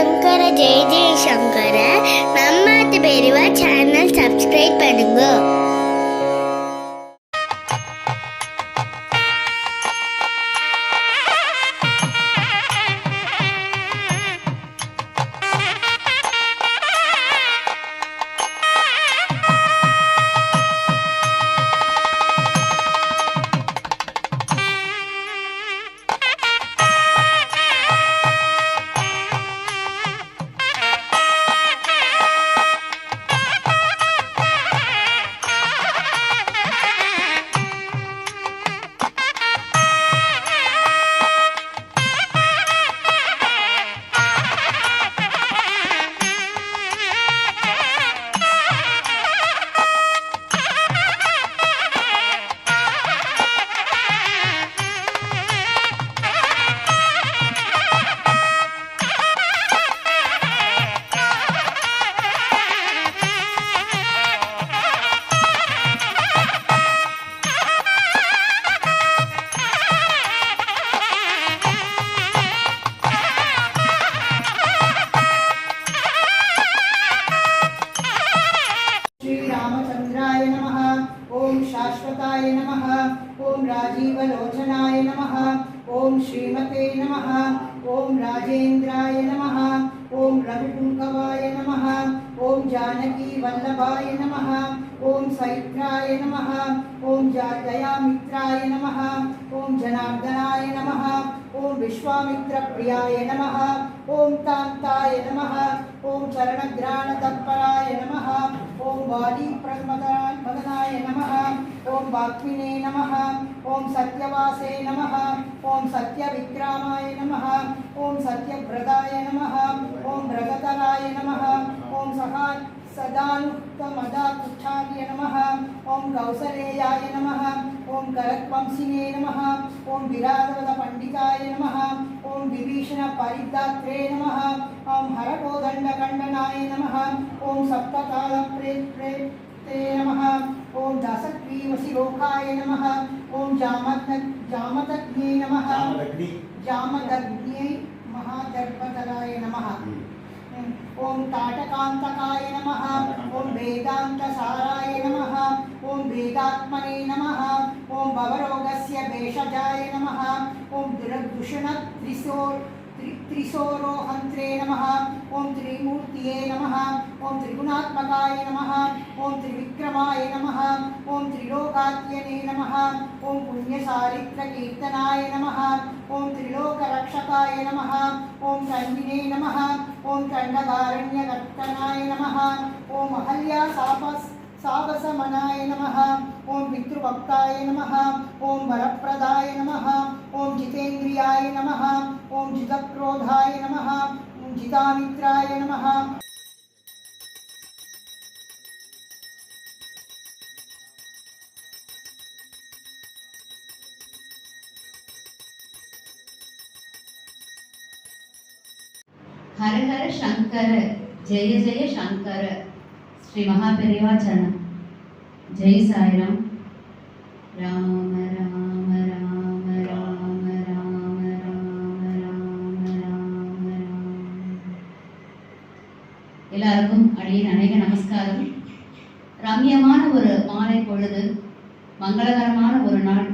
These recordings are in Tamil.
சங்கர ஜெய ஜெய சங்கர நம்மாத்து பெரியவா சேனல் சப்ஸ்கிரைப் பண்ணுங்க. कान्ताय नमः। ॐ चरणग्राणतत्पराय नमः। ॐ वालीप्रमदनाय नमः। ॐ वाग्मिने नमः। ॐ सत्यवासे नमः। ॐ सत्यविक्रामाय नमः। ॐ सत्यव्रताय नमः। ॐ व्रततराय नमः। ॐ सहा सदानुक्तमदाकुच्छार्य नमः। ॐ कौसलेयाय नमः। ఓం కరత్వంశినే నమ. ఓం విరాధవద పండితాయ నమ. ఓం విభీషణ పరిదాత్రే నమ. ఓం హరకోదండకండనాయ నమ. ఓం సప్తకాల ప్రే ప్రే నమ. ఓం దశగ్రీవశిరోఖాయ నమ. ఓం జామగ్న జామదగ్నే నమ. జామదగ్నే. మహాదర్పతరాయ నమ. ఓం తాటకాంతకాయ నమ ఓం వేదాంతసారాయ నమ ఓం వేదాత్మనే నమ ఓం భవరోగస్య భేషజాయ నమ ఓం దురదూషణ త్రిశో त्रिशोरोहन्त्रे नमः ॐ त्रिमूर्तये नमः ॐ त्रिगुणात्मकाय नमः ॐ त्रिविक्रमाय नमः ॐ त्रिलोकात्यने नमः ॐ पुण्यसारित्रकीर्तनाय नमः ॐ त्रिलोकरक्षकाय नमः ॐ कण्डिने नमः ॐ कण्डकारण्यकर्तनाय नमः ॐ अहल्या सापस्, सावसमनाय नमः ॐ पितृभक्ताय नमः ॐ वरप्रदाय नमः ॐ जितेन्द्रियाय नमः ॐ जितक्रोधाय नमः जितामित्राय नमः। சங்கர சங்கர ஜெய ஜெய சங்கர. ஸ்ரீ மகாபெரிவா சரணம் ஜெய் சாய்ராம். ராம ராம ராம ராம ராம ராம ராம ராம ராம எல்லாருக்கும் அடியின் அநேக நமஸ்காரம் ரம்யமான ஒரு மாலை பொழுது மங்களகரமான ஒரு நாள்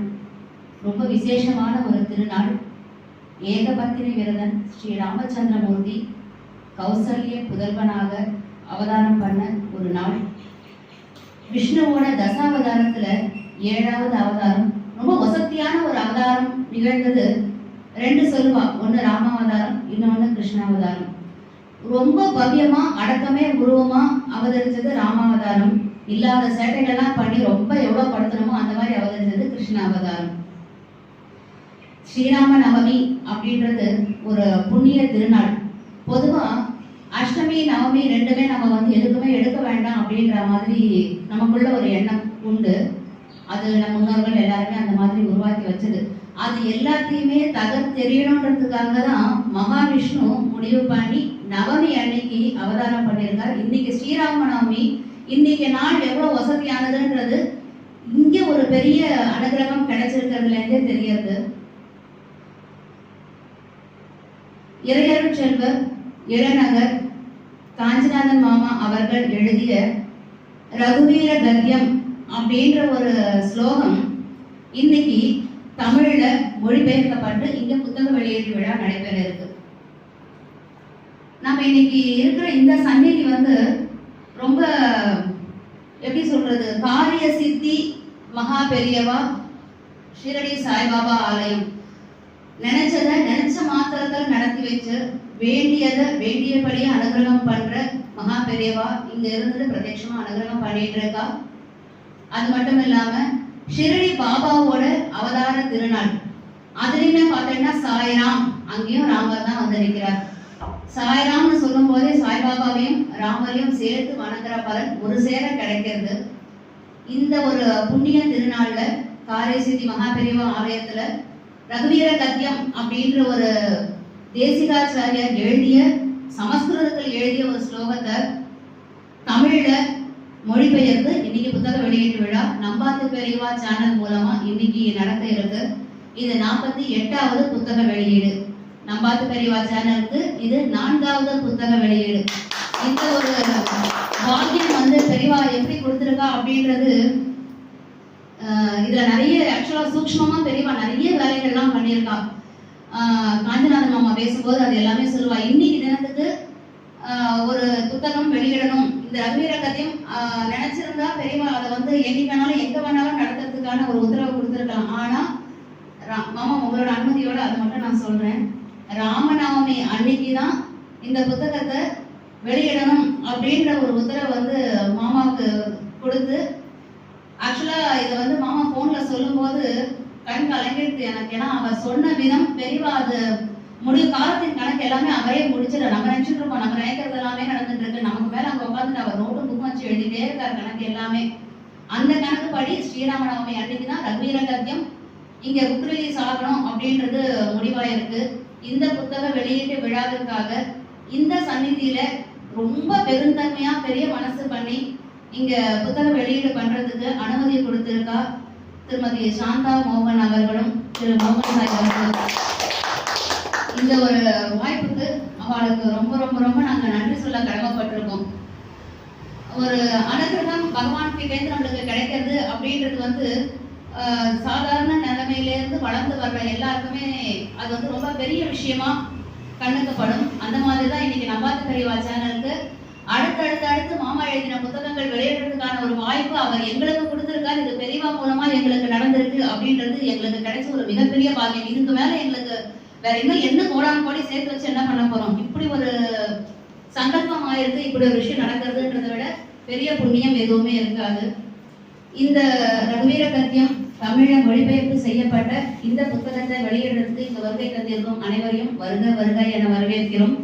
ரொம்ப விசேஷமான ஒரு திருநாள். ஏகபத்தினி விரதன் ஸ்ரீ ராமச்சந்திரமூர்த்தி கௌசல்ய புதல்வனாக அவதாரம் பண்ண ஒரு நாள். விஷ்ணுவோட தசாவதாரத்துல ஏழாவது அவதாரம். ரொம்ப வசத்தியான ஒரு அவதாரம் நிகழ்ந்தது. ரெண்டு சொல்லுவா. ஒன்று ராமாவதாரம் இன்னொன்று கிருஷ்ணாவதாரம். ரொம்ப பவ்யமா அடக்கமே உருவமா அவதரிச்சது ராமாவதாரம். இல்லாத சேட்டைகள்லாம் பண்ணி ரொம்ப எவ்வளவு படுத்தணுமோ அந்த மாதிரி அவதரிச்சது கிருஷ்ணாவதாரம். ஸ்ரீராம நவமி அப்படின்றது ஒரு புண்ணிய திருநாள். பொதுவா அஷ்டமி நவமி ரெண்டுமே நம்ம வந்து எதுக்குமே எடுக்க வேண்டாம் அப்படின்ற மாதிரி நமக்குள்ள ஒரு எண்ணம் உண்டு. அது நம்ம முன்னோர்கள் எல்லாருமே அந்த மாதிரி உருவாக்கி வச்சது. அது எல்லாத்தையுமே தகர் தெரியணுன்றதுக்காக தான் மகாவிஷ்ணு முடிவு பண்ணி நவமி அன்னைக்கு அவதாரம் பண்ணியிருக்கார். இன்னைக்கு ஸ்ரீராம நவமி இன்னைக்கு நாள் எவ்வளவு வசதியானதுன்றது இங்க ஒரு பெரிய அனுகிரகம் கிடைச்சிருக்கிறதுல இருந்தே தெரியாது. இறையருள் செல்வர் இளநகர் காஞ்சிநாதன் மாமா அவர்கள் எழுதிய ரகுவீர கத்தியம் அப்படின்ற ஒரு ஸ்லோகம் இன்னைக்கு தமிழ்ல மொழிபெயர்க்கப்பட்டு இங்க புத்தக வெளியீட்டு விழா நடைபெற இருக்கு. நம்ம இன்னைக்கு இருக்கிற இந்த சந்நிதி வந்து ரொம்ப எப்படி சொல்றது? காரிய சித்தி மகா பெரியவா ஷிரடி சாய்பாபா ஆலயம். நினைச்சத நினைச்ச மாத்திரத்தில் நடத்தி வச்சு வேண்டியதை வேண்டியபடியே அனுகிரகம் பண்ற மகா பெரியவா இங்க இருந்து பிரத்யட்சமா அனுகிரகம் பண்ணிட்டு இருக்கா? அது மட்டும் இல்லாம ஷிரடி பாபாவோட அவதார திருநாள். அதுலயுமே பார்த்தீங்கன்னா சாய்ராம் அங்கேயும் ராமர் தான் வந்திருக்கிறார் சாய்ராம்னு சொல்லும் போதே சாய்பாபாவையும் ராமரையும் சேர்த்து வணங்குற பலன் ஒரு சேர கிடைக்கிறது. இந்த ஒரு புண்ணிய திருநாள்ல காரியசித்தி மகாபெரிவா ஆலயத்துல ரகுவீர கத்தியம் அப்படின்ற ஒரு தேசிகாச்சாரியார் எழுதிய சமஸ்கிருதத்தில் எழுதிய ஒரு ஸ்லோகத்தை தமிழ்ல மொழிபெயர்ந்து இன்னைக்கு புத்தக வெளியீட்டு விழா நம்பாத்து பெரியவா சேனல் மூலமா இன்னைக்கு நடக்க இருக்கு. இது நாற்பத்தி எட்டாவது புத்தக வெளியீடு. நம்பாத்து பெரியவா சேனலுக்கு இது நான்காவது புத்தக வெளியீடு. இந்த ஒரு பாக்கியம் வந்து பெரியவா எப்படி கொடுத்துருக்கா அப்படின்றது இதுல நிறைய ஆக்சுவலா சூக்மமா பெரியவா நிறைய வேலைகள்லாம் பண்ணியிருக்கா. காஞ்சிநாதன் மாமா பேசும்போது அது எல்லாமே சொல்லுவா. இன்னைக்கு தினத்துக்கு ஒரு புத்தகம் வெளியிடணும். இந்த ரகுவீர நினைச்சிருந்தா பெரியவா அதை வந்து என்னைக்கு வேணாலும் எங்க வேணாலும் நடத்துறதுக்கான ஒரு உத்தரவு கொடுத்துருக்கலாம். ஆனா ரா- மாமா உங்களோட அனுமதியோட அதை மட்டும் நான் சொல்றேன். ராமநவமி அன்னைக்கு தான் இந்த புத்தகத்தை வெளியிடணும் அப்படின்ற ஒரு உத்தரவு வந்து மாமாவுக்கு கொடுத்து ஆக்சுவலா இதை வந்து மாமா போன்ல சொல்லும்போது கண் கலங்கிடுது எனக்கு. ஏன்னா அவர் சொன்ன விதம் பெரியவா அது முடிவு காலத்தின் கணக்கு எல்லாமே அவரே முடிச்சிட நம்ம நினைச்சிட்டு இருக்கோம். நம்ம நினைக்கிறது எல்லாமே நடந்துட்டு இருக்கு. நமக்கு மேல அங்க உட்காந்துட்டு அவர் நோட்டு புக்கும் வச்சு எழுதிட்டே இருக்காரு கணக்கு எல்லாமே. அந்த கணக்கு ஸ்ரீராமநவமி அன்னைக்கு தான் ரகுவீர கத்தியம் இங்க புக் ரிலீஸ் ஆகணும் அப்படின்றது முடிவாயிருக்கு. இந்த புத்தக வெளியீட்டு விழாவிற்காக இந்த சந்நிதியில ரொம்ப பெருந்தன்மையா பெரிய மனசு பண்ணி இங்க புத்தக வெளியீடு பண்றதுக்கு அனுமதி கொடுத்திருக்கா திருமதி சாந்தா மோகன் அவர்களும் திரு மோகன் சாய் அவர்களும். இந்த ஒரு வாய்ப்புக்கு அவளுக்கு ரொம்ப ரொம்ப ரொம்ப நாங்க நன்றி சொல்ல கடமைப்பட்டிருக்கோம். ஒரு அனுகிரகம் பகவான் கிட்டேந்து நம்மளுக்கு கிடைக்கிறது அப்படின்றது வந்து சாதாரண நிலைமையிலேருந்து வளர்ந்து வர்ற எல்லாருக்குமே அது வந்து ரொம்ப பெரிய விஷயமா கண்ணுக்கு படும். அந்த மாதிரி தான் இன்னைக்கு நம்பாத்து பெரியவா சேனலுக்கு அடுத்தடுத்து அடுத்து மாமா எழுதின புத்தகங்கள் வெளியிடுறதுக்கான ஒரு வாய்ப்பு அவர் எங்களுக்கு கொடுத்திருக்காரு. இது பெரியவா மூலமா எங்களுக்கு நடந்திருக்கு அப்படின்றது எங்களுக்கு கிடைச்ச ஒரு மிகப்பெரிய பாக்கியம். இதுக்கு மேல எங்களுக்கு வேற இன்னும் என்ன கோடான கோடி சேர்த்து வச்சு என்ன பண்ண போறோம்? இப்படி ஒரு சங்கல்பம் ஆயிருக்கு இப்படி ஒரு விஷயம் நடக்கிறதுன்றதை விட பெரிய புண்ணியம் எதுவுமே இருக்காது. இந்த ரகுவீர கத்தியம் தமிழ மொழிபெயர்ப்பு செய்யப்பட்ட இந்த புத்தகத்தை வெளியிடுறதுக்கு இந்த வருகை தந்திருக்கும் அனைவரையும் வருக வருக என வரவேற்கிறோம்.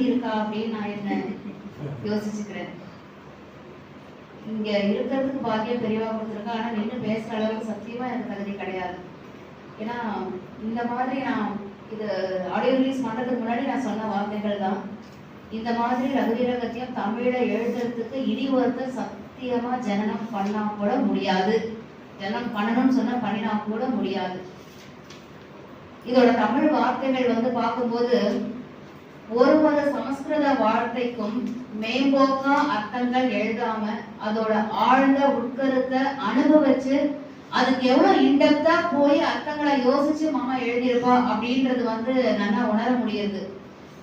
தகுதி இருக்கா அப்படின்னு நான் என்ன யோசிச்சுக்கிறேன். இங்க இருக்கிறதுக்கு பாக்கியம் பெரியவா கொடுத்துருக்கா ஆனா நின்று பேசுற அளவுக்கு சத்தியமா எனக்கு தகுதி கிடையாது. ஏன்னா இந்த மாதிரி நான் இது ஆடியோ ரிலீஸ் பண்றதுக்கு முன்னாடி நான் சொன்ன வார்த்தைகள் தான். இந்த மாதிரி ரகுவீரகத்தையும் தமிழை எழுதுறதுக்கு இனி ஒருத்தர் சத்தியமா ஜனனம் பண்ணா கூட முடியாது. ஜனனம் பண்ணணும்னு சொன்னா பண்ணினா கூட முடியாது. இதோட தமிழ் வார்த்தைகள் வந்து பார்க்கும்போது ஒரு ஒரு சமஸ்கிருத வார்த்தைக்கும் மேம்போக்கா அர்த்தங்கள் எழுதாம அதோட ஆழ்ந்த உட்கருத்தை அனுபவிச்சு அதுக்கு எவ்வளவு இன்டெப்தா போய் அர்த்தங்களை யோசிச்சு மாமா எழுதியிருப்பா அப்படின்றது வந்து நல்லா உணர முடியுது.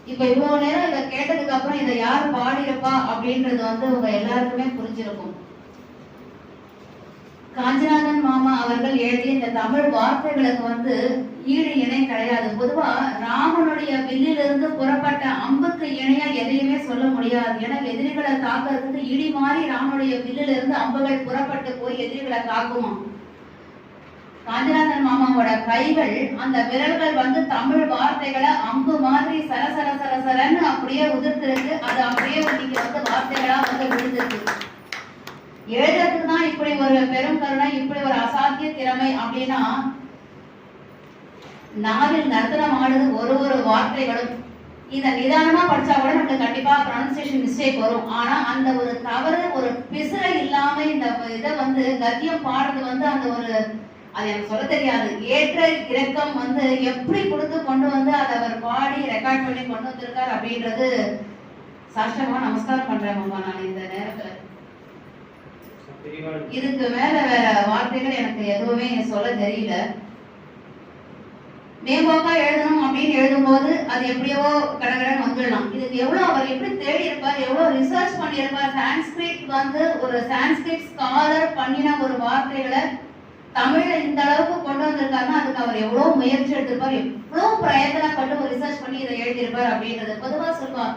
இப்ப இவ்வளவு நேரம் இதை கேட்டதுக்கு அப்புறம் இதை யார் பாடியிருப்பா அப்படின்றது வந்து உங்க எல்லாருக்குமே புரிஞ்சிருக்கும். காஞ்சிநாதன் மாமா அவர்கள் எழுதிய இந்த தமிழ் வார்த்தைகளுக்கு வந்து ஈடு இணை கிடையாது. பொதுவா ராமனுடைய வில்லிலிருந்து புறப்பட்ட அம்புக்கு இணையா எதையுமே சொல்ல முடியாது. ஏன்னா எதிரிகளை தாக்குறதுக்கு இடி மாறி ராமனுடைய வில்லிலிருந்து அம்புகள் புறப்பட்டு போய் எதிரிகளை தாக்குமா காஞ்சிநாதன் மாமாவோட கைகள் அந்த விரல்கள் வந்து தமிழ் வார்த்தைகளை அம்பு மாதிரி சர சர சர சரன்னு அப்படியே உதிர்த்திருக்கு. அது அப்படியே இன்னைக்கு வந்து வார்த்தைகளா வந்து விழுந்திருக்கு. எழுதுறதுக்கு தான் இப்படி ஒரு பெரும் கருணை இப்படி ஒரு அசாத்திய திறமை அப்படின்னா நாவில் நர்த்தனம் ஆடுது ஒரு ஒரு வார்த்தைகளும். இதை நிதானமா படிச்சா கூட நமக்கு கண்டிப்பா ப்ரொனன்சியேஷன் மிஸ்டேக் வரும். ஆனா அந்த ஒரு தவறு ஒரு பிசுரை இல்லாம இந்த இதை வந்து கத்தியம் பாடுறது வந்து அந்த ஒரு அது எனக்கு சொல்ல தெரியாது. ஏற்ற இறக்கம் வந்து எப்படி கொடுத்து கொண்டு வந்து அதை அவர் பாடி ரெக்கார்ட் பண்ணி கொண்டு வந்திருக்காரு அப்படின்றது சாஷ்டமா நமஸ்காரம் பண்றேன் மாமா நான் இந்த நேரத்துல. இதுக்கு மேல வேற வார்த்தைகள் எனக்கு எதுவுமே சொல்ல தெரியல. மேம்போக்கா எழுதணும் அப்படின்னு எழுதும்போது அது எப்படியோ கடகடன் வந்துடலாம். இதுக்கு எவ்வளவு அவர் எப்படி தேடி இருப்பார் எவ்வளவு ரிசர்ச் பண்ணியிருப்பார் சான்ஸ்கிரிட் வந்து ஒரு சான்ஸ்கிரிட் ஸ்காலர் பண்ணின ஒரு வார்த்தைகளை தமிழ்ல இந்த அளவுக்கு கொண்டு வந்திருக்காருன்னா அதுக்கு அவர் எவ்வளவு முயற்சி எடுத்திருப்பார் எவ்வளவு பிரயத்தனப்பட்டு ஒரு ரிசர்ச் பண்ணி இதை எழுதியிருப்பார் அப்படின்றது பொதுவா சொல்லுவார்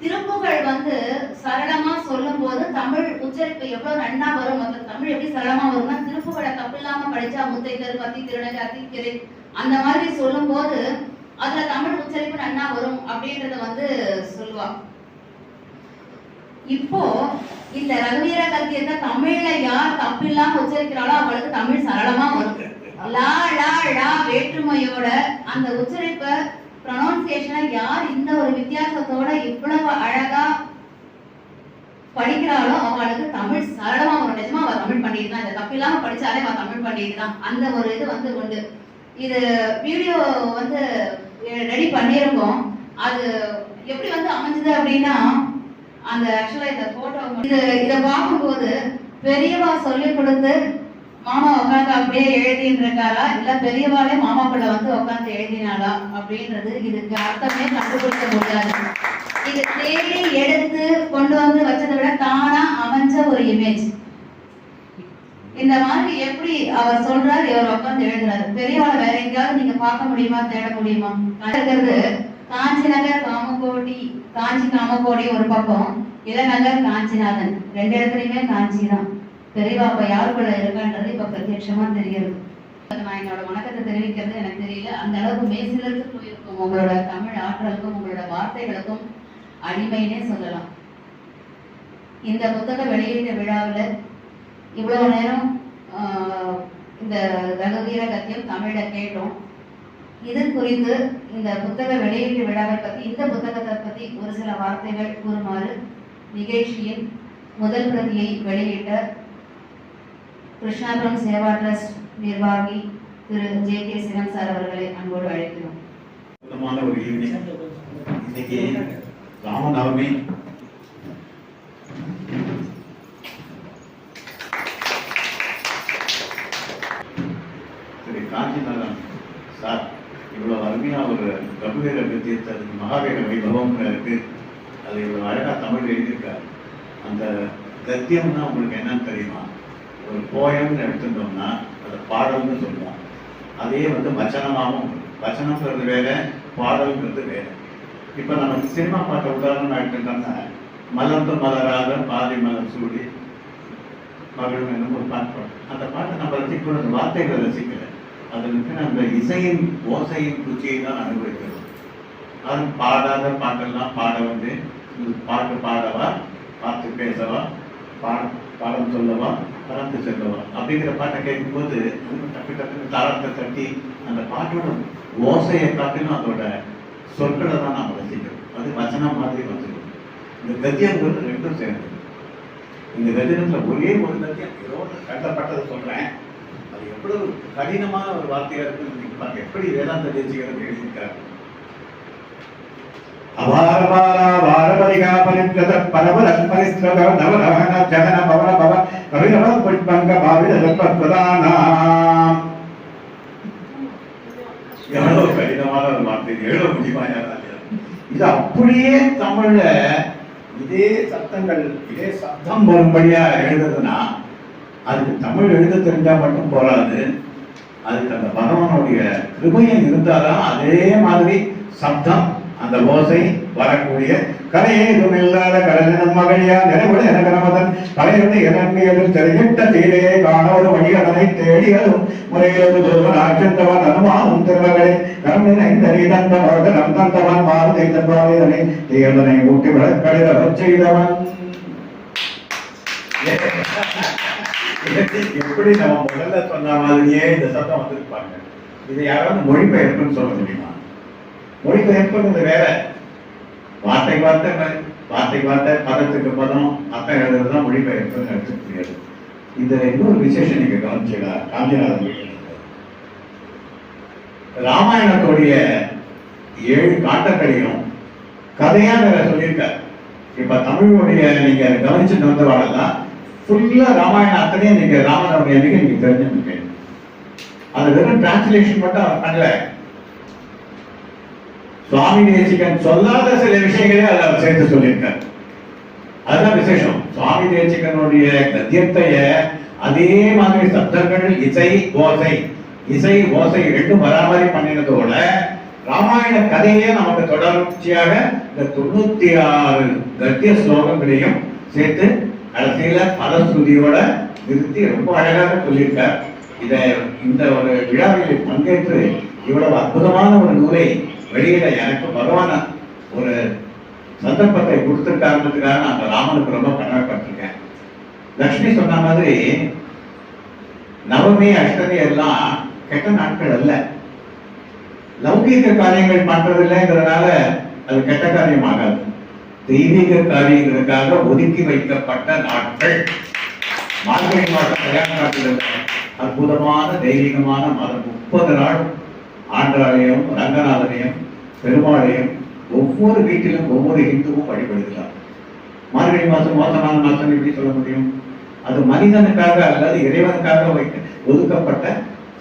திருப்புகழ் வந்து சரளமா சொல்லும் போது தமிழ் உச்சரிப்பு எவ்வளவு நன்னா வரும்? அந்த தமிழ் எப்படி சரளமா வரும்னா திருப்புகளை தப்பில்லாம படிச்சா முத்தைக்கர் பத்தி திருநகை அத்திக்கிரை அந்த மாதிரி சொல்லும் போது அதுல தமிழ் உச்சரிப்பு நன்னா வரும் அப்படின்றத வந்து சொல்லுவா. இப்போ இந்த ரகுவீர கத்தியத்தை தமிழ்ல யார் தப்பில்லாம உச்சரிக்கிறாளோ அவளுக்கு தமிழ் சரளமா வரும். லா லா லா வேற்றுமையோட அந்த உச்சரிப்பை ப்ரொனவுன்சியேஷனை யார் இந்த ஒரு வித்தியாசத்தோட இவ்வளவு அழகா படிக்கிறாளோ அவளுக்கு தமிழ் சரளமா வரும். நிஜமா அவ தமிழ் பண்ணிட்டு இந்த இந்த தப்பில்லாம படிச்சாலே அவ தமிழ் பண்ணிட்டு அந்த ஒரு இது வந்து உண்டு. இது வீடியோ வந்து ரெடி பண்ணியிருக்கோம். அது எப்படி வந்து அமைஞ்சது அப்படின்னா அந்த ஆக்சுவலா இந்த போட்டோ இது இதை பார்க்கும்போது பெரியவா சொல்லி கொடுத்து மாமா உட்காந்து அப்படியே எழுதின்னு இருக்காரா இல்ல பெரியவாளே பிள்ளை வந்து உட்காந்து எழுதினாளா? அப்படின்றது இதுக்கு அர்த்தமே கண்டுபிடிக்க முடியாது. இது தேடி எடுத்து கொண்டு வந்து வச்சதை விட தானா அமைஞ்ச ஒரு இமேஜ் இந்த மாதிரி எப்படி அவர் சொல்றாரு இவர் உட்காந்து எழுதுறாரு. பெரியவாளை வேற எங்கேயாவது நீங்க பார்க்க முடியுமா? தேட முடியுமா? இருக்கிறது காஞ்சி நகர் காமகோடி காஞ்சி காமகோடி ஒரு பக்கம் இளநகர் காஞ்சிநாதன். ரெண்டு இடத்துலயுமே காஞ்சி தான் பெரியவா அப்ப யாருக்குள்ள இருக்கான்றது இப்ப பிரத்யட்சமா தெரியுது நான் என்னோட வணக்கத்தை தெரிவிக்கிறது எனக்கு தெரியல. அந்த அளவுக்கு மேசிலருக்கு போயிருக்கும். உங்களோட தமிழ் ஆற்றலுக்கும் உங்களோட வார்த்தைகளுக்கும் அடிமைனே சொல்லலாம். இந்த புத்தக வெளியீட்டு விழாவில் இவ்வளவு நேரம் இந்த ரகுவீர கத்தியம் கேட்டோம். இது குறித்து இந்த புத்தக வெளியீட்டு விழாவை பற்றி இந்த புத்தகத்தை பற்றி ஒரு சில வார்த்தைகள் கூறுமாறு நிகழ்ச்சியின் முதல் பிரதியை வெளியிட்ட கிருஷ்ணாபுரம் சேவா ட்ரஸ்ட் நிர்வாகி திரு ஜே கே சிவன் சார் அவர்களை அன்போடு அழைக்கிறோம். ஒரு ஈவினிங். இன்னைக்கு ராமநவமி. திரு காஞ்சிநாதன் சார் இவ்வளவு அருமையா ஒரு ரகுவீர வித்தியத்தை மகாவீர வைபவம்னு இருக்கு. அது இவ்வளவு அழகா தமிழ் எழுதியிருக்காரு. அந்த கத்தியம்னா உங்களுக்கு என்னன்னு தெரியுமா? ஒரு போயம்னு எடுத்துட்டோம்னா அதை பாடல்னு சொல்லலாம் அதே வந்து வச்சனமாகவும் இருக்கு. வச்சனம்ங்கிறது வேற பாடல்ங்கிறது வேற. இப்போ நம்ம சினிமா பாட்டை உதாரணமாக எடுத்துட்டோம்னா மலர்ந்து மலராக பாதி மலர் சூடி மகளும் என்னும் ஒரு பாட்டு அந்த பாட்டை நம்ம ரசிக்கிற அந்த வார்த்தைகளை ரசிக்கல அதில் அந்த இசையின் ஓசையின் ருச்சியை தான் அனுபவிக்கிறோம். அது பாடாத பாட்டெல்லாம் பாட வந்து பாட்டு பாடவா பார்த்து பேசவா பாட பாடம் சொல்லவா பறந்து செல்லவா அப்படிங்கிற பாட்டை கேட்கும்போது அது டக்கு டக்குன்னு தாளத்தை தட்டி அந்த பாட்டோட ஓசையை காட்டிலும் அதோட சொற்களை தான் நாம் ரசிக்கிறோம். அது வச்சனம் மாதிரி வச்சுக்கணும் இந்த கத்தியங்கிறது ரெண்டும் சேர்ந்தது இந்த கத்தியத்தில் ஒரே ஒரு கத்தியம் ஏதோ ஒன்று கட்டப்பட்டதை சொல்கிறேன் அது எவ்வளவு கடினமான ஒரு வார்த்தையாக இருக்குன்னு நீங்கள் பாருங்க. எப்படி வேதாந்த தேசிகர் எழுதியிருக்காரு அபாரபாராபாரபதிகா பரித்ரத பரபரத் பரிஸ்ரத நவரவன ஜகன பவன பவ பாவித பிரதானாம் எவ்வளவு கடினமான ஒரு வார்த்தை எழுத முடியுமா இது அப்படியே தமிழ்ல இதே சத்தங்கள் இதே சத்தம் வரும்படியா எழுதுதுன்னா அதுக்கு தமிழ் எழுத தெரிஞ்சா மட்டும் போராது. அதுக்கு அந்த பகவானுடைய கிருபையும் இருந்தாதான் அதே மாதிரி சப்தம் அந்த ஓசை வரக்கூடிய கரையே இல்லாத கடலினம் மகையா நிறைவுட எனகரமதன் கலையுடைய இறங்கியதில் திரையிட்ட தீரே காண ஒரு வழியடனை தேடியதும் முறையது துருவனாச்சந்தவன் அனுமாவும் திருமகளே தந்தவன் மாறுதை ஊட்டி செய்தவன். எப்படி நம்ம முதல்ல சொன்ன மாதிரியே இந்த சத்தம் வந்திருப்பாங்க. இதை யாராவது மொழிபெயர்ப்புன்னு சொல்ல முடியுமா? மொழிபெயர்ப்புங்கிறது வேற. வார்த்தைக்கு வார்த்தை ம- வார்த்தைக்கு வார்த்தை பதத்துக்கு பதம் அர்த்தம் எழுதுறது தான் மொழிபெயர்ப்புன்னு எடுத்துக்க முடியாது. இந்த இன்னொரு விசேஷம் நீங்க கவனிச்சீங்களா காந்திநாதன் ராமாயணத்துடைய ஏழு காட்டக்கடியும் கதையா வேற சொல்லியிருக்காரு. இப்ப தமிழுடைய நீங்க கவனிச்சுட்டு வந்தவாடெல்லாம் ஃபுல்லா ராமாயணம் அத்தனையும் நீங்க ராமநவமி நீங்க தெரிஞ்சுருக்கீங்க அது வெறும் டிரான்ஸ்லேஷன் மட்டும் பண்ணல. சுவாமி தேசிகன் சொல்லாத சில விஷயங்களே அதில் அவர் சேர்த்து சொல்லியிருக்கார். அதுதான் விசேஷம். சுவாமி தேசிகனுடைய கத்தியத்தைய அதே மாதிரி சப்தங்கள் இசை ஓசை. இசை ஓசை ரெண்டும் வரா மாதிரி பண்ணினதோட ராமாயண கதையே நமக்கு தொடர்ச்சியாக இந்த தொண்ணூத்தி ஆறு கத்திய ஸ்லோகங்களையும் சேர்த்து கடைசியில பலஸ்ருதியோட நிறுத்தி ரொம்ப அழகாக சொல்லியிருக்கார். இத இந்த ஒரு விழாவில் பங்கேற்று இவ்வளவு அற்புதமான ஒரு நூலை வெளியில எனக்கு பகவான ஒரு சந்தர்ப்பத்தை கொடுத்த நான் அந்த ராமனுக்கு ரொம்ப கடமைப்பட்டிருக்கேன். லக்ஷ்மி சொன்ன மாதிரி நவமி அஷ்டமி எல்லாம் கெட்ட நாட்கள் அல்ல. லௌகீக காரியங்கள் பண்றது இல்லைங்கிறதுனால அது கெட்ட காரியம் ஆகாது தெய்வீக காரியங்களுக்காக ஒதுக்கி வைக்கப்பட்ட நாட்கள். மார்கழி மாதம் கல்யாண நாட்கள் அற்புதமான தெய்வீகமான மாதம் முப்பது நாள். ஆண்டாலயம் ரங்கநாதனையும் பெருமாளையும் ஒவ்வொரு வீட்டிலும் ஒவ்வொரு இந்துவும் வழிபடுகிறார். மார்கழி மாதம் மோசமான மாதம் எப்படி சொல்ல முடியும்? அது மனிதனுக்காக அல்லது இறைவனுக்காக வைக்க ஒதுக்கப்பட்ட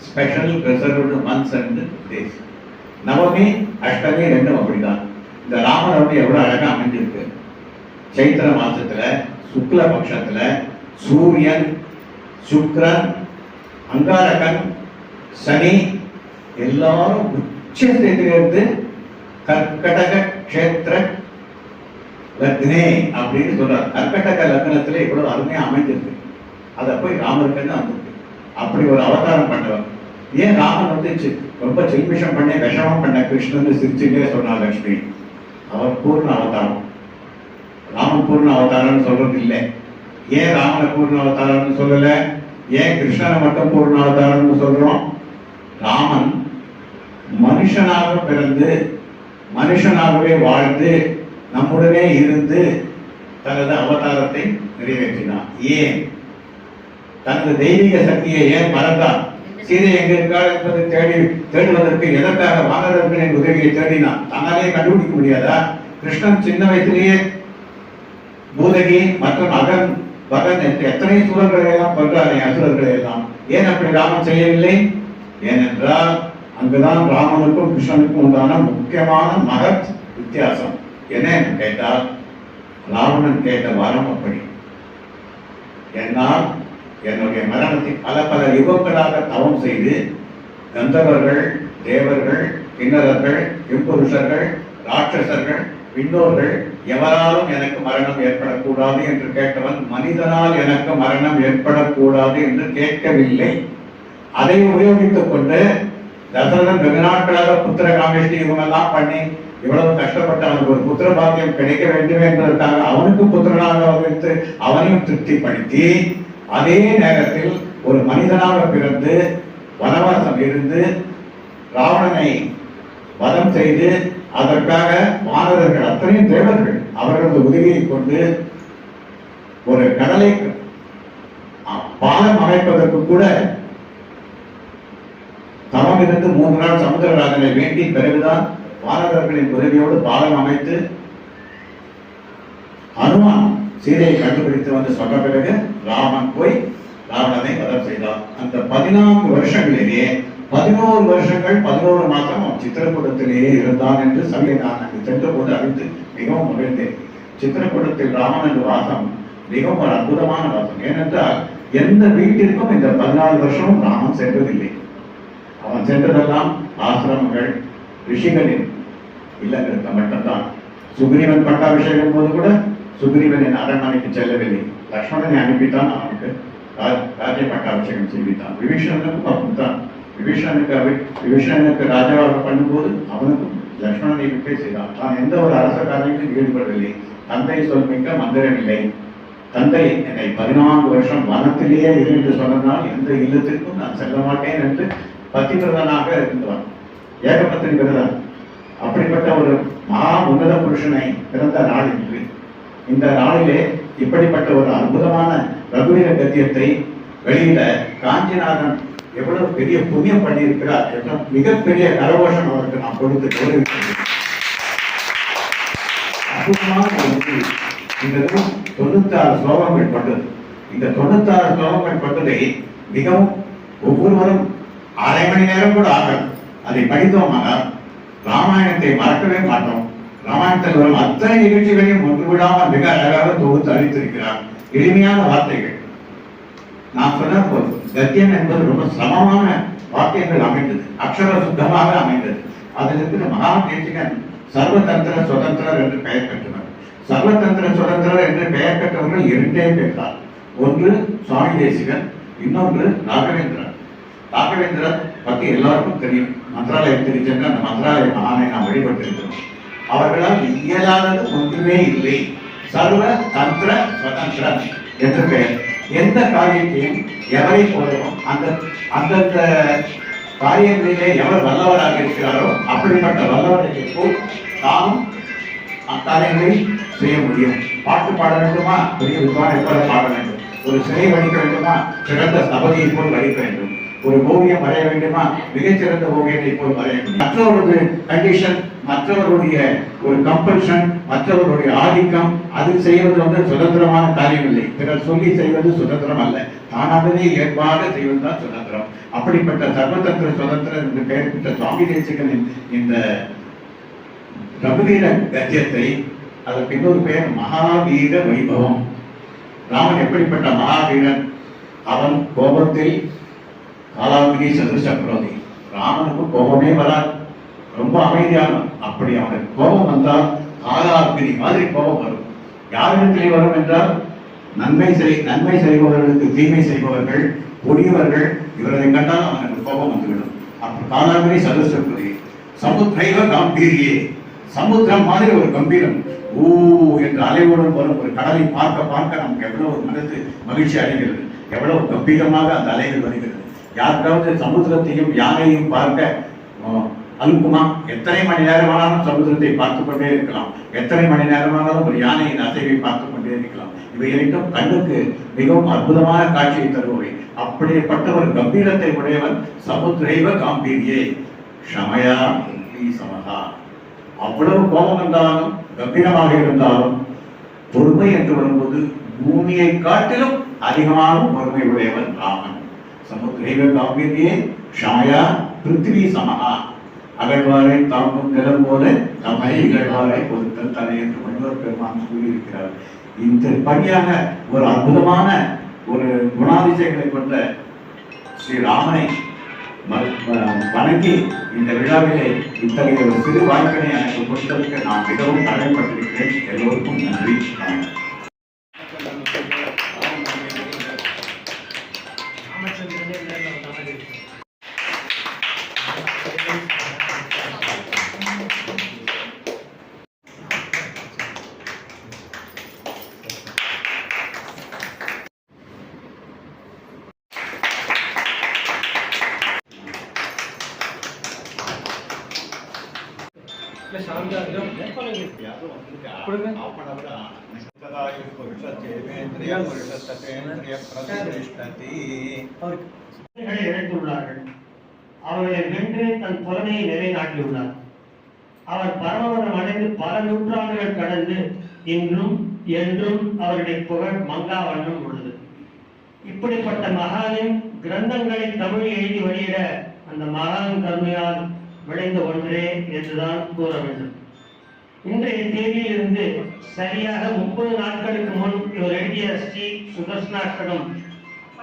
special reserved months and days Navami Ashtami ரெண்டும் அப்படிதான். இந்த ராமநவமி எவ்வளோ அழகாக அமைஞ்சிருக்கு. சைத்திர மாசத்துல சுக்ல பட்சத்துல சூரியன் சுக்ரன் அங்காரகன் சனி எல்லாரும் உச்சத்திலிருந்து ஸ்திதியிலிருந்து கர்க்கடக கஷேத்திர லக்னே அப்படின்னு சொல்றார் கர்க்கடக லக்னத்துல இவ்வளவு அருமையா அமைஞ்சிருக்கு அதை போய் ராமருக்குன்னு வந்திருக்கு. அப்படி ஒரு அவதாரம் பண்ணவர். ஏன் ராமன் வந்து ரொம்ப சில்மிஷம் பண்ண விஷமம் பண்ண கிருஷ்ணன் சிரிச்சுட்டே சொன்னார் லட்சுமி அவர் பூர்ண அவதாரம். ராமன் பூர்ண அவதாரம்னு சொல்றது இல்லை. ஏன் ராமனை பூர்ண அவதாரம்னு சொல்லல? ஏன் கிருஷ்ணனை மட்டும் பூர்ண அவதாரம்னு சொல்றோம்? ராமன் மனுஷனாக பிறந்து மனுஷனாகவே வாழ்ந்து நம்முடனே இருந்து தனது அவதாரத்தை நிறைவேற்றினான் ஏன்? தனது தெய்வீக சக்தியை ஏன் மறந்தான் சீதை எங்க இருக்காள் என்பதை தேடி தேடுவதற்கு எதற்காக வானரர்களின் உதவியை தேடினான் தன்னாலே கண்டுபிடிக்க முடியாதா? கிருஷ்ணன் சின்ன வயசுலேயே பூதகி மற்றும் அகன் பகன் என்று எத்தனை சூழல்களை எல்லாம் கொன்றானே அசுரர்களை எல்லாம் ஏன் அப்படி ராமன் செய்யவில்லை? ஏனென்றால் அங்குதான் ராமனுக்கும் கிருஷ்ணனுக்கும் உண்டான முக்கியமான மகத் வித்தியாசம். என்ன என்று கேட்டால் ராவணன் கேட்ட வரம் அப்படி. என்னால் என்னுடைய மரணத்தை பல பல யுகங்களாக தவம் செய்து கந்தவர்கள் தேவர்கள் கிண்ணறர்கள் இம்புருஷர்கள் ராட்சசர்கள் விண்ணோர்கள் எவராலும் எனக்கு மரணம் ஏற்படக்கூடாது என்று கேட்டவன் மனிதனால் எனக்கு மரணம் ஏற்படக்கூடாது என்று கேட்கவில்லை. அதை உபயோகித்துக் கொண்டு தசரதன் வெகு நாட்களாக புத்திர காமேஷ்டி இவங்கெல்லாம் பண்ணி இவ்வளவு கஷ்டப்பட்டு அவனுக்கு ஒரு புத்திர பாக்கியம் கிடைக்க வேண்டும் என்பதற்காக அவனுக்கு புத்திரனாக வைத்து அவனையும் திருப்திப்படுத்தி அதே நேரத்தில் ஒரு மனிதனாக பிறந்து வனவாசம் இருந்து ராவணனை வதம் செய்து அதற்காக மாணவர்கள் அத்தனையும் தேவர்கள் அவர்களது உதவியை கொண்டு ஒரு கடலை பாலம் அமைப்பதற்கு கூட தவம் இருந்து மூன்று நாள் சமுத்திரராஜனை வேண்டி பிறகுதான் வானவர்களின் உதவியோடு பாலம் அமைத்து அனுமான் சீதையை கண்டுபிடித்து வந்து சொன்ன பிறகு ராமன் போய் ராவணனை வதம் செய்தான் அந்த பதினான்கு வருஷங்களிலே பதினோரு வருஷங்கள் பதினோரு மாதம் அவன் சித்திரக்கூடத்திலேயே இருந்தான் என்று சொல்லி நான் அங்கு சென்ற போது அறிந்து மிகவும் மகிழ்ந்தேன். சித்திரக்கூடத்தில் ராமனது வாசம் மிகவும் ஒரு அற்புதமான வாசம். ஏனென்றால் எந்த வீட்டிற்கும் இந்த பதினாலு வருஷமும் ராமன் சென்றதில்லை. அவன் சென்றதெல்லாம் ஆசிரமங்கள் ரிஷிகளின் இல்லங்களுக்கு மட்டும்தான். சுக்ரீவன் பட்டாபிஷேகம் போது கூட சுக்ரீவனின் அரண்மனைக்கு செல்லவில்லை. லக்ஷ்மணனை அனுப்பித்தான் அவனுக்கு. ராஜ்ய பட்டாபிஷேகம் செய்வித்தான். விபீஷணனுக்கும் அப்படித்தான் விபீஷணனுக்கு அவி- விபீஷணனுக்கு ராஜாவாக பண்ணும்போது அவனுக்கும் லக்ஷ்மணனை விட்டே செய்தான். தான் எந்த ஒரு அரச காரியத்திலும் ஈடுபடவில்லை. தந்தை சொல்மிக்க மந்திரமில்லை. தந்தை என்னை பதினான்கு வருஷம் வனத்திலேயே இருந்து என்று சொன்னதால் எந்த இல்லத்திற்கும் நான் செல்ல மாட்டேன் என்று பத்திபிரதனாக இருந்தவர் ஏகபத்தினி விரதன் அப்படிப்பட்ட ஒரு மகா உன்னத புருஷனை பிறந்த நாள் இன்று இந்த நாளிலே இப்படிப்பட்ட ஒரு அற்புதமான ரகுவீர கத்தியத்தை வெளியிட காஞ்சிநாதன் எவ்வளவு பெரிய புண்ணியம் பண்ணியிருக்கிறார் என்ற மிகப்பெரிய கரகோஷம் அவருக்கு நாம் கொடுத்து கௌரவிக்கிறேன். அற்புதமான ஒரு இந்த தொண்ணூத்தாறு ஸ்லோகங்கள் கொண்டது இந்த தொண்ணூத்தாறு ஸ்லோகங்கள் கொண்டதை மிகவும் ஒவ்வொருவரும் அரை மணி நேரம் கூட ஆகும் அதை படித்தோமானால் ராமாயணத்தை மறக்கவே மாட்டோம். ராமாயணத்தில் வரும் அத்தனை நிகழ்ச்சிகளையும் ஒன்று விடாமல் மிக அழகாக தொகுத்து அளித்திருக்கிறார். எளிமையான வார்த்தைகள். நான் சொன்ன கத்தியம் என்பது ரொம்ப சிரமமான வாக்கியங்கள் அமைந்தது. அக்ஷர சுத்தமாக அமைந்தது. அதில் இருக்கிற மகா தேசிகன் சர்வதந்திர சுதந்திரர் என்று பெயர் பெற்றவர். சர்வதந்திர சுதந்திரர் என்று பெயர் பெற்றவர்கள் இரண்டே பேர் ஒன்று சுவாமி தேசிகன் இன்னொன்று ராகவேந்திரன் ராகவேந்திரர் பத்தி எல்லாருக்கும் தெரியும். மந்திராலயம் சென்று அந்த மந்திராலய மகானை நாம் வழிபட்டிருக்கிறோம் அவர்களால் இயலாதது ஒன்றுமே இல்லை. சர்வ தந்திர சுதந்திரன் என்று பெயர். எந்த காரியத்தையும் எவரை போலவும் அந்த அந்தந்த காரியங்களிலே எவர் வல்லவராக இருக்கிறாரோ அப்படிப்பட்ட வல்லவரை போல் தானும் அக்காரியங்களை செய்ய முடியும். பாட்டு பாட வேண்டுமா? பெரிய விமான போல பாட வேண்டும். ஒரு சிலை வடிக்க வேண்டுமா? சிறந்த சபதியை போல் வடிக்க வேண்டும். ஒரு ஓவியம் வரைய வேண்டுமா? மிகச்சிறந்த ஓவியத்தை போல் வரைய வேண்டும். மற்றவருடைய கண்டிஷன் மற்றவருடைய ஒரு கம்பல்ஷன் மற்றவருடைய ஆதிக்கம் அது செய்வது வந்து சுதந்திரமான காரியம் இல்லை பிறர் சொல்லி செய்வது சுதந்திரம் அல்ல. தானாகவே ஏற்பாடு செய்வது தான் சுதந்திரம். அப்படிப்பட்ட சர்வதந்திர சுதந்திரம் என்று பெயர் பெற்ற சுவாமி தேசிகனின் இந்த ரகுவீர கத்தியத்தை அதற்கு இன்னொரு பெயர் மகாவீர வைபவம். ராமன் எப்படிப்பட்ட மகாவீரன்? அவன் கோபத்தில் காலாங்கிரி சதுரசக்கரோதி ராமனுக்கு கோபமே வராது. ரொம்ப அமைதியான அப்படி அவனுக்கு கோபம் வந்தால் காலாங்கிரி மாதிரி கோபம் வரும். யாரிடத்திலே வரும் என்றால் நன்மை செய் நன்மை செய்பவர்களுக்கு தீமை செய்பவர்கள் கொடியவர்கள் இவர்களை கண்டால் அவனுக்கு கோபம் வந்துவிடும். அப்ப காலாங்கிரி சதுரசக்கரோதி சமுத்திரைவ காம்பீரியே. சமுத்திரம் மாதிரி ஒரு கம்பீரம். ஊ என்று அலைவுடன் வரும் ஒரு கடலை பார்க்க பார்க்க நமக்கு எவ்வளவு மனது மகிழ்ச்சி அடைகிறது. எவ்வளவு கம்பீரமாக அந்த அலைகள் வருகிறது. யாருக்காவது சமுத்திரத்தையும் யானையையும் பார்க்க அனுப்புமா? எத்தனை மணி நேரமானாலும் சமுத்திரத்தை பார்த்து கொண்டே இருக்கலாம். எத்தனை மணி நேரமானாலும் ஒரு யானையின் அசைவை பார்த்து கொண்டே இருக்கலாம். இவை இரண்டும் கண்ணுக்கு மிகவும் அற்புதமான காட்சியை தருபவை. அப்படிப்பட்ட ஒரு கம்பீரத்தை உடையவன் சமுத்திரைவ காம்பீரியே. ஷமயா சமகா அவ்வளவு கோபம் இருந்தாலும் கம்பீரமாக இருந்தாலும் பொறுமை என்று வரும்போது பூமியை காட்டிலும் அதிகமான பொறுமை உடையவன் ராமன். சமுத்திரைவ காம்பீரியே ஷாயா பிருத்திவி சமகா அகழ்வாரை தாங்கும் நிலம் போல தம்மை இகழ்வாரை பொறுத்தல் தலை என்று வள்ளுவர் பெருமான் கூறியிருக்கிறார். இந்த பணியாக ஒரு அற்புதமான ஒரு குணாதிசயங்களை கொண்ட ஸ்ரீ ராமனை வணங்கி இந்த விழாவிலே இத்தகைய ஒரு சிறு வாய்ப்பினை எனக்கு கொடுத்ததற்கு நான் மிகவும் கடமைப்பட்டிருக்கிறேன். எல்லோருக்கும் நன்றி. வணக்கம். அவர்களை இழந்துள்ளார்கள் அவர்களை வென்று தன் புலமையை நிலைநாட்டியுள்ளார் அவர் பரமபதம் அடைந்து பல நூற்றாண்டுகள் கடந்து இன்றும் என்றும் அவருடைய புகழ் மங்கா வண்ணம் உள்ளது இப்படிப்பட்ட மகானின் கிரந்தங்களை தமிழ் எழுதி வெளியிட அந்த மகான் கருணையால் விளைந்த ஒன்றே என்றுதான் கூற வேண்டும். இன்றைய தேதியிலிருந்து சரியாக முப்பது நாட்களுக்கு முன் இவர் எழுதிய ஸ்ரீ சுதர்சனாஷ்டகம்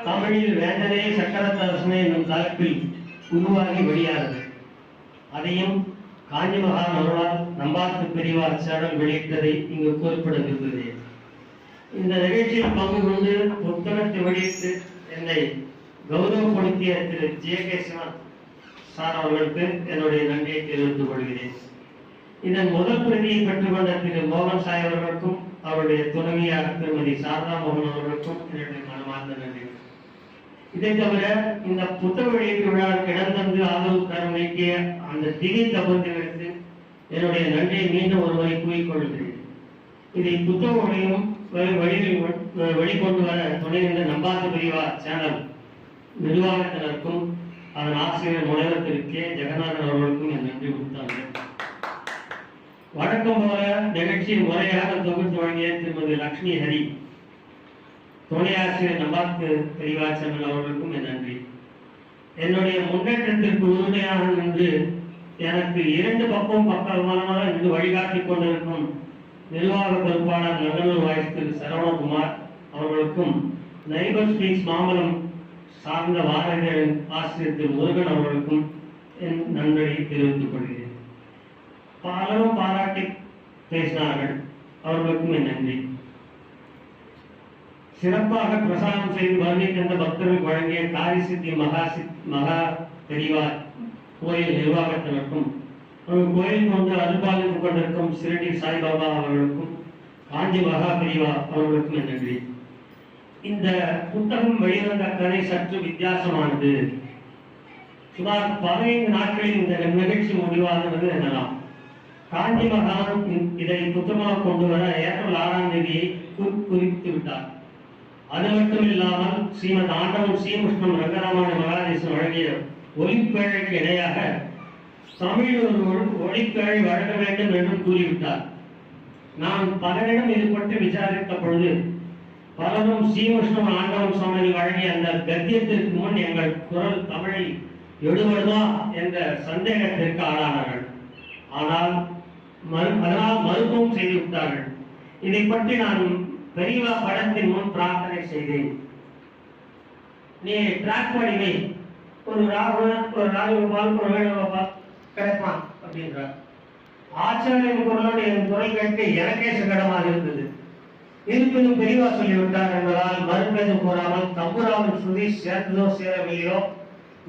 தமிழில் வேந்தனே சக்கரத்தரசனே என்னும் தலைப்பில் உருவாகி வெளியானது. அதையும் காஞ்சி மகான் அவர்களால் நம்பாத்து பெரியவார் சேடம் வெளியிட்டதை இங்கு குறிப்பிட விரும்புகிறேன். இந்த நிகழ்ச்சியில் பங்கு கொண்டு புத்தகத்தை வெளியிட்டு என்னை கௌரவப்படுத்திய திரு ஜே கே சிவன் சார் அவர்களுக்கு என்னுடைய நன்றியை தெரிவித்துக் கொள்கிறேன். இதன் முதல் பிரதியை பெற்றுக்கொண்ட திரு மோகன் சாய் அவர்களுக்கும் அவருடைய துணைவியார் திருமதி சாரதா மோகன் அவர்களுக்கும் என்னுடைய மனமார்ந்த நன்றி இதை தவிர இந்த புத்தக வெளியீட்டு விழாவுக்கு இடம் தந்து ஆதரவு தர வேண்டிய அந்த திவி தகுந்தவர்களுக்கு என்னுடைய நன்றியை மீண்டும் ஒருவரை கூறிக்கொள்கிறேன் இதை புத்தக வழியும் வழி வெளிக்கொண்டு வர துணை நின்ற நம்பாத பிரிவா சேனல் நிர்வாகத்தினருக்கும் அதன் ஆசிரியர் முனைவர் திரு கே ஜெகநாதன் அவர்களுக்கும் என் நன்றி கொடுத்தாங்க வழக்கம் போல நிகழ்ச்சியை முறையாக தொகுத்து வழங்கிய திருமதி லக்ஷ்மி ஹரி துணை ஆசிரியர் நம்பாத்து பிரிவா அவர்களுக்கும் என் நன்றி. என்னுடைய முன்னேற்றத்திற்கு உறுதுணையாக நின்று எனக்கு இரண்டு பக்கம் பக்கமாக நின்று வழிகாட்டி கொண்டிருக்கும் நிர்வாக பொறுப்பாளர் நல்லூர் வாய்ஸ் திரு சரவணகுமார் அவர்களுக்கும் நைபர் ஸ்பீக்ஸ் மாமலம் சார்ந்த வாரங்களின் ஆசிரியர் திரு முருகன் அவர்களுக்கும் என் நன்றியை தெரிவித்துக் கொள்கிறேன். பலரும் பாராட்டி பேசினார்கள். அவர்களுக்கும் என் நன்றி. சிறப்பாக பிரசாரம் செய்து வருகை தந்த பக்தர்களுக்கு வழங்கிய காரி சித்தி மகா சித் மகா பெரிவார் கோயில் நிர்வாகத்தினருக்கும் அவர்கள் கோயில் கொண்டு அருள்பாலித்துக் கொண்டிருக்கும் சிரடி சாய்பாபா அவர்களுக்கும் காஞ்சி மகா பெரிவா அவர்களுக்கும் என் நன்றி. இந்த புத்தகம் வெளிவந்த கதை சற்று வித்தியாசமானது. சுமார் பதினைந்து நாட்களில் இந்த நிகழ்ச்சி முடிவாகிறது எனலாம். காஞ்சி மகான் இதை புத்தகமாக கொண்டு வர ஏப்ரல் ஆறாம் தேதியை குறித்து விட்டார் அது மட்டும் இல்லாமல் ஸ்ரீமத் ஆண்டவன் ஸ்ரீகிருஷ்ணன் ரங்கராமாயண மகாதேசன் வழங்கிய ஒளிப்பேழைக்கு இணையாக தமிழ் ஒரு ஒளிப்பேழை வழங்க வேண்டும் என்று கூறிவிட்டார். நான் பலரிடம் இது பற்றி விசாரித்த பொழுது பலரும் ஸ்ரீமுஷ்ணம் ஆண்டவன் சுவாமிகள் வழங்கிய அந்த கத்தியத்திற்கு முன் எங்கள் குரல் தமிழில் எழுவதா என்ற சந்தேகத்திற்கு ஆளானார்கள். ஆனால் மறு அதனால் மருத்துவம் செய்து விட்டார்கள். இதை பற்றி நான் பெரியவா படத்தின் முன் பிரார்த்தனை செய்தேன். நீ ட்ராக் பண்ணிவை ஒரு ராகுல ஒரு ராகுபால் ஒரு வேணுகோபால் கிடைப்பான் அப்படின்றார். ஆச்சாரியன் குரலோடு என் குரல் கேட்டு எனக்கே சங்கடமாக இருந்தது. இருப்பினும் பெரியவா சொல்லிவிட்டார் என்பதால் மறுப்பெது கூறாமல் தம்புராவின் சுதி சேர்ந்ததோ சேரவில்லையோ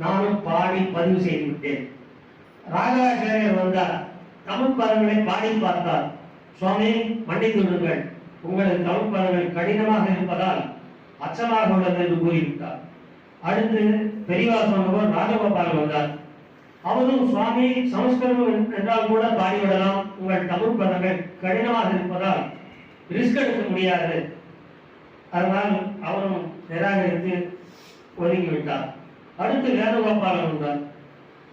நானும் பாடி பதிவு செய்து விட்டேன் ராகவாச்சாரியர் வந்தார். தமிழ் பதங்களை பாடி பார்த்தார். சுவாமி மன்னித்து விடுங்கள். உங்களது தமிழ் பதங்கள் கடினமாக இருப்பதால் அச்சமாக உள்ளது என்று கூறிவிட்டார். அடுத்து பெரியவா சொன்னவர் ராஜகோபால் வந்தார். அவரும் சுவாமி சமஸ்கிருதம் என்றால் கூட பாடிவிடலாம். உங்கள் தமிழ் பதங்கள் கடினமாக இருப்பதால் ரிஸ்க் எடுக்க முடியாது. அதனால் அவரும் நிராகரித்து ஒதுங்கிவிட்டார் அடுத்து வேணுகோபாலன் இருந்தார்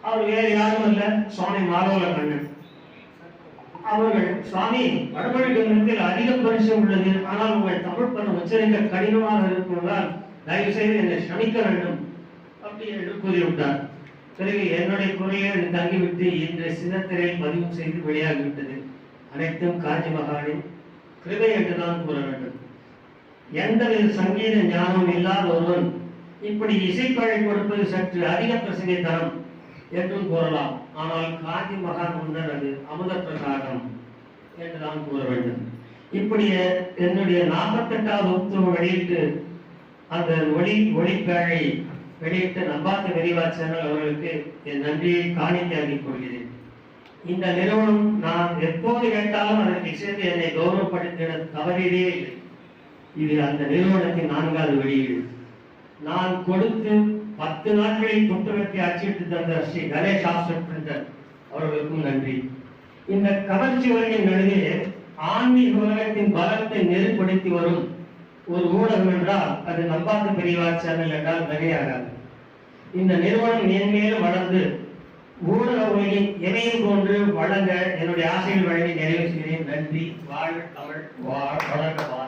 அவர் வேறு யாரும் அல்ல சுவாமி மாதவல கண்ணன் அவர்கள் சுவாமி வடமொழி கிரந்தத்தில் அதிக பரிசு உள்ளது. ஆனால் உங்கள் தமிழ் பணம் உச்சரிக்க கடினமாக இருப்பதால் தயவு செய்து என்னை சமிக்க வேண்டும் அப்படி என்று கூறிவிட்டார். பிறகு என்னுடைய குறையை தங்கிவிட்டு இன்று சின்னத்திரை பதிவு செய்து வெளியாகிவிட்டது. அனைத்தும் காஞ்சி மகானின் கிருபை என்றுதான் கூற வேண்டும். எந்தவித சங்கீத ஞானம் இல்லாத ஒருவன் இப்படி இசைப்பழை கொடுப்பது சற்று அதிக பிரசங்கை தரம் என்றும் கூறலாம். ஆனால் காந்தி மகான் முன்னர் அது அமுத பிரசாதம் என்றுதான் கூற வேண்டும். இப்படி என்னுடைய நாற்பத்தெட்டாவது உத்தரவு வெளியிட்டு அந்த ஒளி ஒளிப்பேழை வெளியிட்டு நம்பாத்த விரிவா அவர்களுக்கு என் நன்றியை காணிக்கையாகிக் கொள்கிறேன். இந்த நிறுவனம் நான் எப்போது கேட்டாலும் அதற்கு சேர்ந்து என்னை கௌரவப்படுத்த தவறியதே இல்லை. இது அந்த நிறுவனத்தின் நான்காவது வெளியீடு. நான் கொடுத்து பத்து நாட்களில் புத்தகத்தை அச்சிட்டு தந்த ஸ்ரீ கணேஷ் ஆப்செட் பிரிண்டர் அவர்களுக்கும் நன்றி. இந்த கவர்ச்சி உலகின் நடுவே ஆன்மீக உலகத்தின் பலத்தை நெருப்படுத்தி வரும் ஒரு ஊடகம் என்றால் அது நம்பாத பெரியவா சேனல் என்றால் மிகையாகாது இந்த நிறுவனம் மேன்மேலும் வளர்ந்து ஊடக உலகின் இணையம் போன்று வழங்க என்னுடைய ஆசைகள் வழங்கி நிறைவு செய்கிறேன். நன்றி. வாழ் தமிழ் வாழ் வளர்க வாழ்